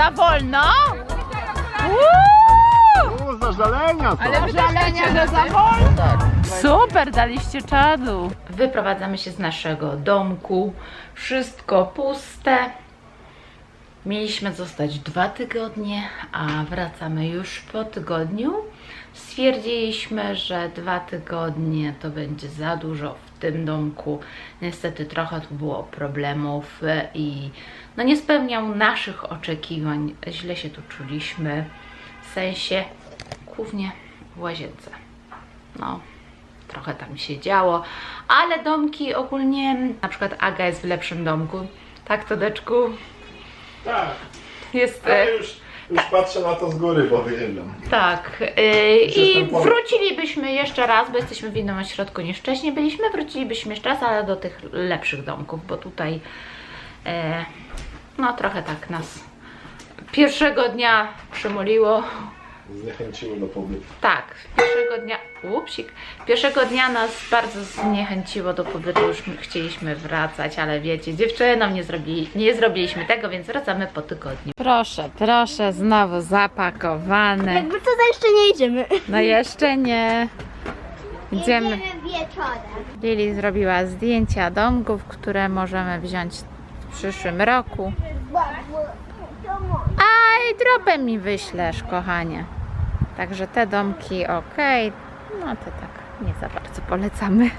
Za wolno? Uuu! Zażalenia to. Ale żalenia, że za wolno. Super, daliście czadu. Wyprowadzamy się z naszego domku. Wszystko puste. Mieliśmy zostać dwa tygodnie, a wracamy już po tygodniu. Stwierdziliśmy, że dwa tygodnie to będzie za dużo w tym domku. Niestety trochę tu było problemów e, i no nie spełniał naszych oczekiwań. Źle się tu czuliśmy, w sensie głównie w łazience. No, trochę tam się działo, ale domki ogólnie, na przykład Aga jest w lepszym domku. Tak, Todeczku? Tak, Jest... e, ale już, już patrzę na to z góry, bo wyjeżdżam. Tak. Yy, I jestem po- wrócilibyśmy jeszcze raz, bo jesteśmy w innym ośrodku niż wcześniej byliśmy. Wrócilibyśmy jeszcze raz, ale do tych lepszych domków, bo tutaj e, no trochę tak nas pierwszego dnia przymuliło. Zniechęciło do pobytu. Tak, pierwszego dnia, upsik, pierwszego dnia nas bardzo zniechęciło do pobytu, już chcieliśmy wracać, ale wiecie, dziewczynom nie, zrobili, nie zrobiliśmy tego, więc wracamy po tygodniu. Proszę, proszę, znowu zapakowane. Jakby co to jeszcze nie idziemy. No jeszcze nie. Idziemy. wieczorem. Lili zrobiła zdjęcia domków, które możemy wziąć w przyszłym roku. A i dropem mi wyślesz, kochanie. Także te domki ok. No to tak, nie za bardzo polecamy.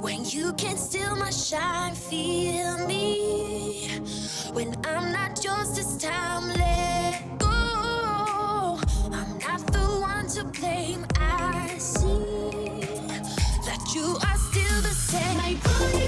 When you can't steal my shine. Feel me when I'm not yours this time. Let go. I'm not the one to blame. I see that you are still the same. I probably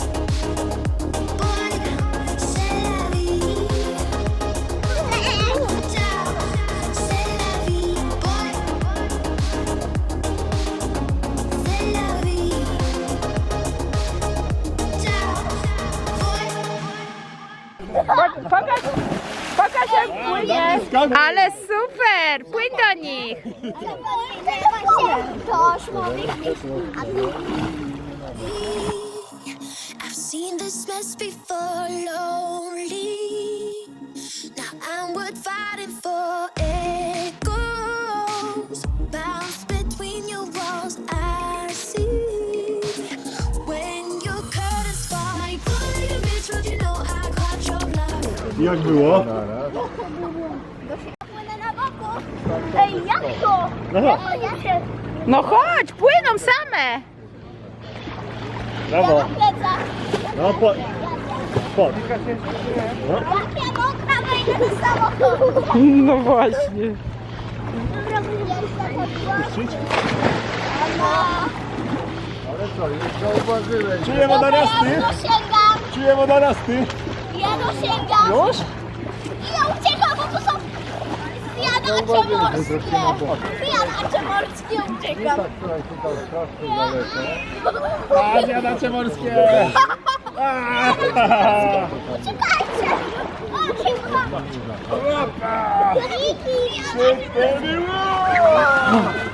Ale super! Płyń do nich! I've seen this mess before, lonely. Now I'm worth fighting for echoes. Bounce between your walls, I see. When your curtains fall, like, what bitch, but you know I got your love. Jak było? Ej, jak to? No, Jak się... No chodź, płyną same. brawo. No, po, po. No. Jak ja mokra wejdę do samochodu. No właśnie. Dobra, ja się Puścić? No. Czuję wodorosty. Ja dosięgam. Czuję. Ja dosięgam. Już? Zjadacze morskie. Zjadacze morskie uciekam. A, zjadacze morskie. A, Uciekajcie. O, siłka. Opa. Riki. Super było. Now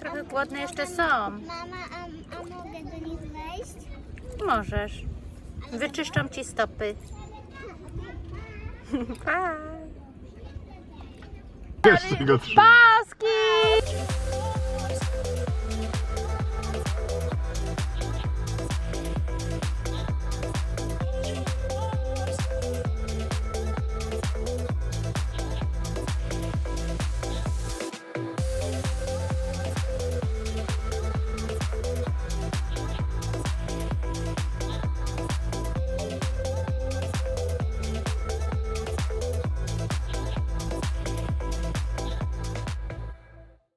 Trochę głodne jeszcze są. Mama, a, a mogę do nich wejść? Możesz. Wyczyszczam ci stopy. Pa. Jeszcze go trzyma. Pa!